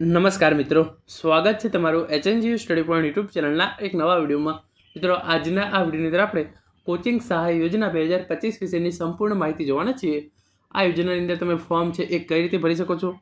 નમસ્કાર મિત્રો. સ્વાગત છે તમારું એચએનજીયુ સ્ટડી પોઈન્ટ યુટ્યુબ ચેનલના એક નવા વિડીયોમાં. મિત્રો, આજના આ વિડીયોની અંદર આપણે કોચિંગ સહાય યોજના બે હજાર પચીસ વિશેની સંપૂર્ણ માહિતી જોવાના છીએ. આ યોજનાની અંદર તમે ફોર્મ છે એ કઈ રીતે ભરી શકો છો?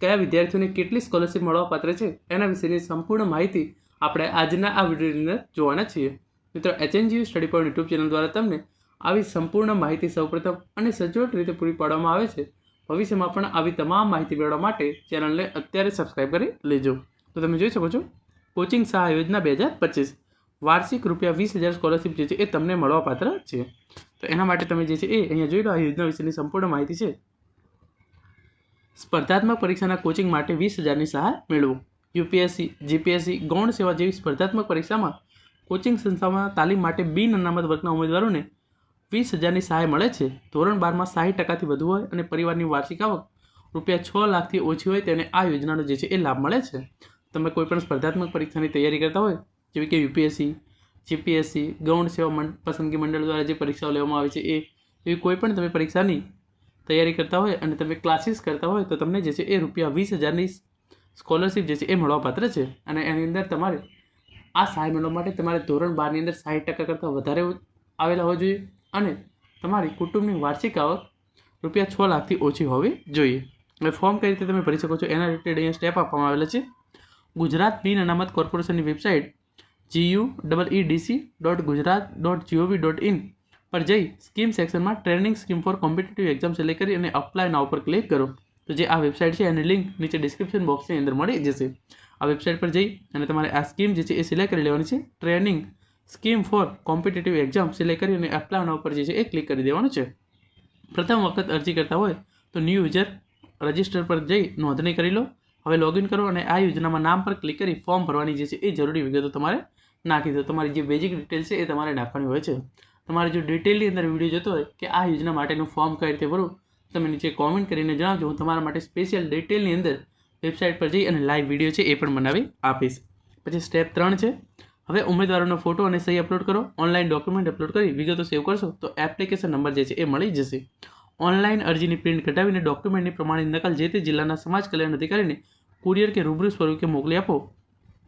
કયા વિદ્યાર્થીઓને કેટલી સ્કોલરશિપ મળવાપાત્ર છે? એના વિશેની સંપૂર્ણ માહિતી આપણે આજના આ વિડીયોની અંદર જોવાના છીએ. મિત્રો HNGU study point YouTube channel દ્વારા તમને આવી સંપૂર્ણ માહિતી સૌપ્રથમ અને સચોટ રીતે પૂરી પાડવામાં આવે છે. ભવિષ્યમાં પણ આવી તમામ માહિતી મેળવવા માટે ચેનલને અત્યારે સબસ્ક્રાઇબ કરી લેજો. તો તમે જોઈ શકો છો, કોચિંગ સહાય યોજના બે હજાર પચીસ. વાર્ષિક રૂપિયા વીસ હજાર સ્કોલરશિપ જે છે એ તમને મળવાપાત્ર છે. તો એના માટે તમે જે છે એ અહીંયા જોઈ લો, આ યોજના વિશેની સંપૂર્ણ માહિતી છે. સ્પર્ધાત્મક પરીક્ષાના કોચિંગ માટે વીસ હજારની સહાય મેળવો. યુપીએસસી, જીપીએસસી, ગૌણ સેવા જેવી સ્પર્ધાત્મક પરીક્ષામાં કોચિંગ સંસ્થામાં તાલીમ માટે બિન અનામત વર્ગના ઉમેદવારોને વીસ હજારની સહાય મળે છે. ધોરણ બારમાં સાઠ ટકાથી વધુ હોય અને પરિવારની વાર્ષિક આવક રૂપિયા છ લાખથી ઓછી હોય તેને આ યોજનાનો જે છે એ લાભ મળે છે. તમે કોઈપણ સ્પર્ધાત્મક પરીક્ષાની તૈયારી કરતા હોય, જેવી કે યુપીએસસી, જીપીએસસી, ગૌણ સેવા મંડ, પસંદગી મંડળ દ્વારા જે પરીક્ષાઓ લેવામાં આવે છે એ, એવી કોઈપણ તમે પરીક્ષાની તૈયારી કરતા હોય અને તમે ક્લાસીસ કરતા હોય તો તમને જે છે એ રૂપિયા વીસ હજારની સ્કોલરશિપ જે છે એ મળવાપાત્ર છે. અને એની અંદર તમારે આ સહાય મેળવવા માટે તમારે ધોરણ બારની અંદર સાઠ ટકા કરતાં વધારે આવેલા હોવા જોઈએ. અને તમારી કુટુંબની વાર્ષિક આવક રૂપિયા છ લાખથી ઓછી હોવી જોઈએ. હવે ફોર્મ કઈ રીતે તમે ભરી શકો છો એના રિલેટેડ અહીંયા સ્ટેપ આપવામાં આવેલા છે. ગુજરાત બિન અનામત કોર્પોરેશનની website GU double E DC dot Gujarat dot GOV dot in પર જઈ સ્કીમ સેક્શનમાં training scheme for competitive exam select કરી અને અપ્લાય નાવ પર ક્લિક કરો. તો જે આ વેબસાઇટ છે એની લિંક નીચે ડિસ્ક્રિપ્શન બોક્સની અંદર મળી જશે. આ વેબસાઇટ પર જઈ અને તમારે આ સ્કીમ જે છે એ સિલેક્ટ કરી લેવાની છે. Training scheme for competitive exam select કરી અને એપ્લાયના ઉપર જે છે એ ક્લિક કરી દેવાનું છે. પ્રથમ વખત અરજી કરતા હોય તો ન્યૂ યુઝર રજિસ્ટર પર જઈ નોંધણી કરી લો. હવે લોગિન કરો અને આ યોજનામાં નામ પર ક્લિક કરી ફોર્મ ભરવાની જે છે એ જરૂરી વિગતો તમારે નાખી દો. તમારી જે બેઝિક ડિટેલ છે એ તમારે નાખવાની હોય છે. તમારે જો ડિટેલની અંદર વીડિયો જોતો હોય કે આ યોજના માટેનું ફોર્મ કઈ રીતે ભરવું તમે નીચે કોમેન્ટ કરીને જણાવજો. હું તમારા માટે સ્પેશિયલ ડિટેલની અંદર વેબસાઇટ પર જઈ અને લાઈવ વીડિયો છે એ પણ બનાવી આપીશ. પછી સ્ટેપ ત્રણ છે. હવે ઉમેદવારોનો ફોટો અને સહી અપલોડ કરો. ઓનલાઈન ડોક્યુમેન્ટ અપલોડ કરી વિગતો સેવ કરશો તો એપ્લિકેશન નંબર જે છે એ મળી જશે. ઓનલાઈન અરજીની પ્રિન્ટ કઢાવીને ડોક્યુમેન્ટની પ્રમાણિત નકલ જે તે જિલ્લાના સમાજ કલ્યાણ અધિકારીને કુરિયર કે રૂબરૂ સ્વરૂપે મોકલી આપો.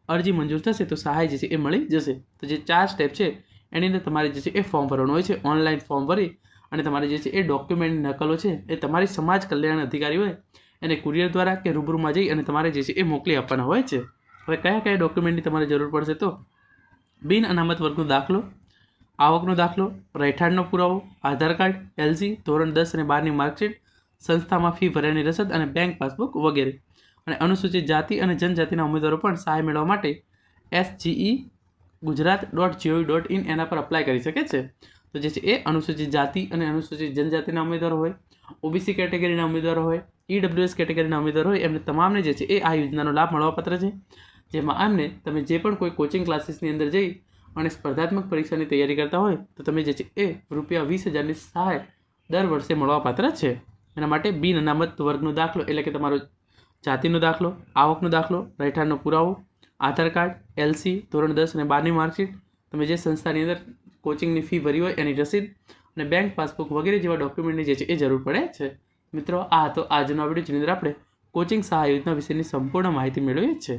અરજી મંજૂર થશે તો સહાય જે છે એ મળી જશે. તો જે ચાર સ્ટેપ છે, એની અંદર તમારે જે છે એ ફોર્મ ભરવાનું હોય છે. ઓનલાઈન ફોર્મ ભરી અને તમારે જે છે એ ડોક્યુમેન્ટની નકલો છે એ તમારી સમાજ કલ્યાણ અધિકારી હોય એને કુરિયર દ્વારા કે રૂબરૂમાં જઈ અને તમારે જે છે એ મોકલી આપવાના હોય છે. હવે કયા કયા ડોક્યુમેન્ટની તમારે જરૂર પડશે તો બિન અનામત વર્ગનો દાખલો, આવકનો દાખલો, રહેઠાણનો પુરાવો, આધાર કાર્ડ એલસી ધોરણ દસ અને બારની માર્કશીટ, સંસ્થામાં ફી ભર્યાની રસદ અને બેંક પાસબુક વગેરે. અને અનુસૂચિત જાતિ અને જનજાતિના ઉમેદવારો પણ સહાય મેળવવા માટે SGE Gujarat dot GOV dot in એના પર અપ્લાય કરી શકે છે. તો જે છે એ અનુસૂચિત જાતિ અને અનુસૂચિત જનજાતિના ઉમેદવારો હોય ઓબીસી કેટેગરીના ઉમેદવારો હોય ઈડબ્લ્યુએસ કેટેગરીના ઉમેદવારો હોય, એમને તમામને જે છે એ આ યોજનાનો લાભ મળવાપાત્ર છે. જેમાં આમને તમે જે પણ કોઈ કોચિંગ ક્લાસીસની અંદર જઈ અને સ્પર્ધાત્મક પરીક્ષાની તૈયારી કરતા હોય, તો તમે જે છે એ રૂપિયા વીસ હજારની સહાય દર વર્ષે મળવાપાત્ર છે. એના માટે બિન અનામત વર્ગનો દાખલો, એટલે કે તમારો જાતિનો દાખલો, આવકનો દાખલો, રહેઠાણનો પુરાવો, આધાર કાર્ડ એલસી ધોરણ દસ અને બારની માર્કશીટ, તમે જે સંસ્થાની અંદર કોચિંગની ફી ભરી હોય એની રસીદ અને બેંક પાસબુક વગેરે જેવા ડોક્યુમેન્ટની જે છે એ જરૂર પડે છે. મિત્રો, આ હતો આજનો વીડિયો જેની અંદર આપણે કોચિંગ સહાય યોજના વિશેની સંપૂર્ણ માહિતી મેળવીએ છીએ.